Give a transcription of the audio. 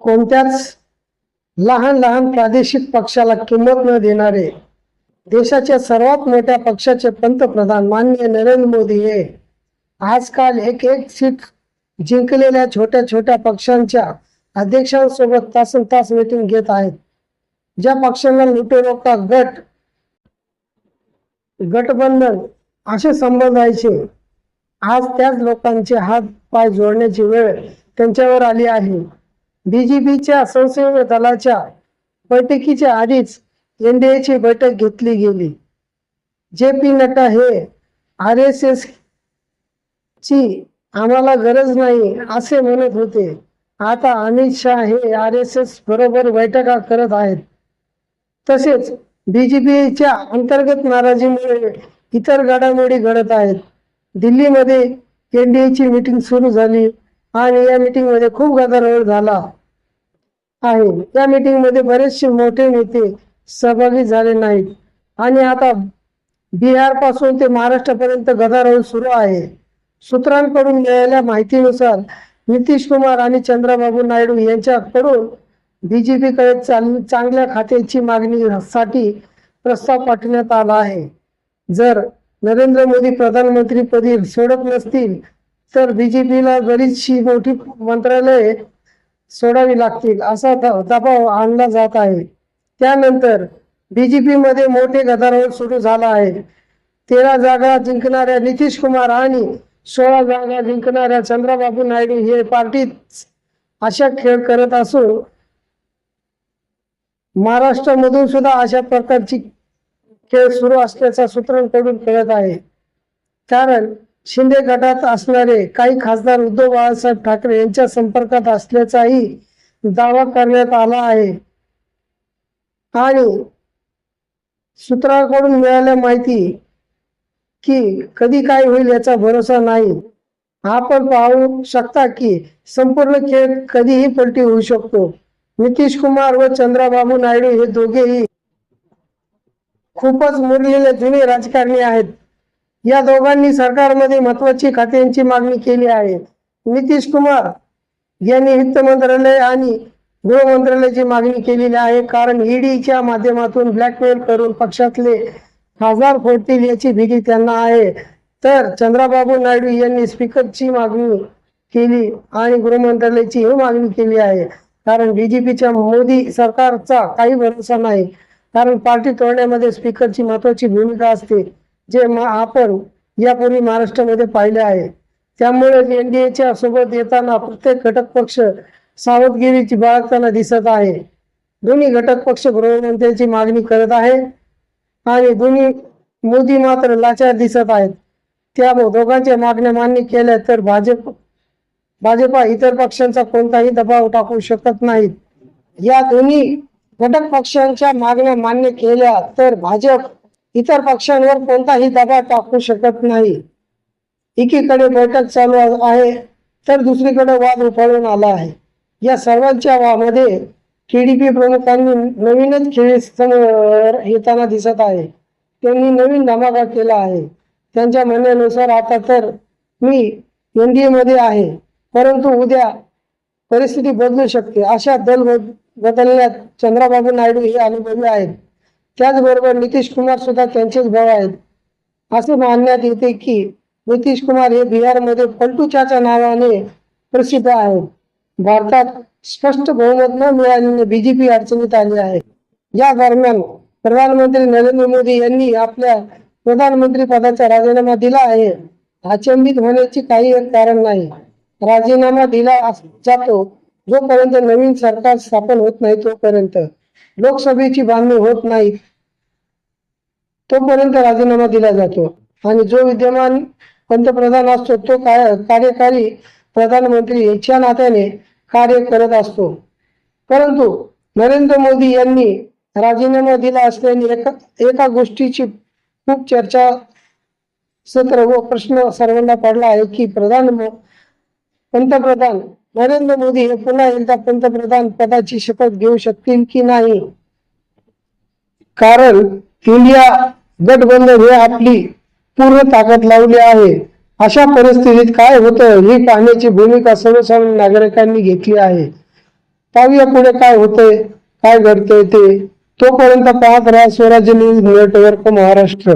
कोणत्याच लहान लहान प्रादेशिक पक्षाला किंमत न देणारे देशाच्या सर्वात मोठ्या पक्षाचे पंतप्रधान माननीय नरेंद्र मोदी हे आजकाल एक एक सीट जिंकलेल्या छोट्या छोट्या पक्षांच्या अध्यक्षांसोबत तासन तास मीटिंग घेत आहेत. ज्या पक्षांना लुटेरोका गट गठबंधन असे संबंधायचे आज त्याच लोकांचे हात पाय जोडण्याची वेळ त्यांच्यावर आली आहे. बीजेपीच्या संसदीय दलाच्या बैठकीच्या आधीच एनडीएची बैठक घेतली गेली. जे पी नड्डा हे आर एस एस ची आम्हाला गरज नाही असे म्हणत होते. आता अमित शहा हे आर एस एस बरोबर बैठका करत आहेत. तसेच बीजेपीच्या अंतर्गत नाराजीमुळे इतर घडामोडी घडत आहेत. दिल्लीमध्ये एनडीएची मीटिंग सुरू झाली आणि या मीटिंगमध्ये खूप गदारोळ झाला. आहे. या मीटिंगमध्ये बरेचसे मोठे नेते सहभागी झाले नाहीत. आणि आता बिहारपासून ते महाराष्ट्रापर्यंत गदारोळ सुरू आहे. सूत्रांकडून मिळालेल्या माहितीनुसार नितीश कुमार आणि चंद्रबाबू नायडू यांच्याकडून बीजेपीकडे चांगल्या खात्याची मागणीसाठी प्रस्ताव पाठवण्यात आला आहे. जर नरेंद्र मोदी प्रधानमंत्रीपदी सोडत नसतील तर बीजेपीला बरीचशी मोठी मंत्रालये सोडावी लागतील असा दबाव आणला जात आहे. त्यानंतर बीजेपी मध्ये मोठे गदारोळ सुरू झाला आहे. तेरा जागा जिंकणाऱ्या नितीश कुमार आणि सोळा जागा जिंकणाऱ्या चंद्रबाबू नायडू हे पार्टीत अशा खेळ करत असून महाराष्ट्रामधून सुद्धा अशा प्रकारची खेळ सुरू असल्याचा सूत्रांकडून कळत आहे. कारण शिंदे गटात असणारे काही खासदार उद्धव बाळासाहेब ठाकरे यांच्या संपर्कात असल्याचाही दावा करण्यात आला आहे. आणि सूत्रांकडून मिळाल्या माहिती की कधी काय होईल याचा भरोसा नाही. आपण पाहू शकता की संपूर्ण खेळ कधीही पलटी होऊ शकतो. नितीश कुमार व चंद्राबाबू नायडू हे दोघेही खूपच मुरलेले जुने राजकारणी आहेत. या दोघांनी सरकारमध्ये महत्वाची खात्यांची मागणी केली आहे. नितीश कुमार यांनी वित्त मंत्रालय आणि गृह मंत्रालयाची मागणी केलेली आहे. कारण ईडीच्या माध्यमातून ब्लॅकमेल करून पक्षातले खासदार फोडतील याची भीती त्यांना आहे. तर चंद्रबाबू नायडू यांनी स्पीकरची मागणी केली आणि गृहमंत्रालयाची ही मागणी केली आहे. कारण बीजेपीच्या मोदी सरकारचा काही भरोसा नाही. कारण पार्टी तोडण्यामध्ये स्पीकरची महत्वाची भूमिका असते. जे मा- आपण यापूर्वी महाराष्ट्रामध्ये पाहिले आहे. त्यामुळे एनडीएच्या सोबत येताना प्रत्येक घटक पक्ष सावधगिरीची बाळगताना दिसत आहे. दोन्ही घटक पक्ष गृहमंत्र्यांची मागणी करत आहे आणि दोन्ही मोदी मात्र लाचार दिसत आहेत. त्या दोघांच्या मागण्या मान्य केल्या तर भाजप भाजपा इतर पक्षांचा कोणताही दबाव टाकू शकत नाहीत. या दोन्ही घटक पक्षांच्या मागण्या मान्य केल्या तर भाजप इतर पक्षांवर कोणताही दबाव टाकू शकत नाही. एकीकडे बैठक चालू आहे तर दुसरीकडे वाद उफाळून आला आहे. या सर्वांच्या वा- डी पी प्रमुखांनी नवीनच खेळ समोर येताना दिसत आहे. त्यांनी नवीन धमाका केला आहे. त्यांच्या म्हणण्यानुसार आता तर मी एन डी एमध्ये आहे परंतु उद्या परिस्थिती बदलू शकते. अशा दल बद- बदलण्यात चंद्रबाबू नायडू हे अनुभवी आहेत. त्याचबरोबर नितीश कुमार सुद्धा त्यांचेच भाऊ आहेत. असे मानण्यात येते की नितीश कुमार हे बिहारमध्ये पलटूच्याच्या नावाने प्रसिद्ध आहेत. भारतात स्पष्ट बहुमत न मिळाल्याने बीजेपी अडचणीत आली आहे. या दरम्यान प्रधानमंत्री नरेंद्र मोदी यांनी आपल्या प्रधानमंत्री पदाचा राजीनामा दिला आहे. अचंबित होण्याची काही एक कारण नाही. राजीनामा दिला जातो जोपर्यंत नवीन सरकार स्थापन होत नाही तोपर्यंत. लोकसभेची बांधणी होत नाही. तोपर्यंत राजीनामा दिला जातो. आणि जो विद्यमान पंतप्रधान असतो तो काय कार्यकारी प्रधानमंत्री याच्या नात्याने कार्य करत असतो. परंतु नरेंद्र मोदी यांनी राजीनामा दिला असल्याने एका एका गोष्टीची खूप चर्चा सत्र व प्रश्न सर्वांना पडला आहे की प्रधान पंतप्रधान नरेंद्र मोदी हे पुन्हा एकदा पंतप्रधान पदाची शपथ घेऊ शकतील की नाही? कारण इंडिया गटबंधन हे आपली पूर्ण ताकद लावली आहे. अशा परिस्थितीत काय होतं ही पाहण्याची भूमिका सर्वसामान्य नागरिकांनी घेतली आहे. पाहूया पुढे काय होतंय काय घडतंय ते. तोपर्यंत पाहत राहा स्वराज्य न्यूज नेटवर्क महाराष्ट्र.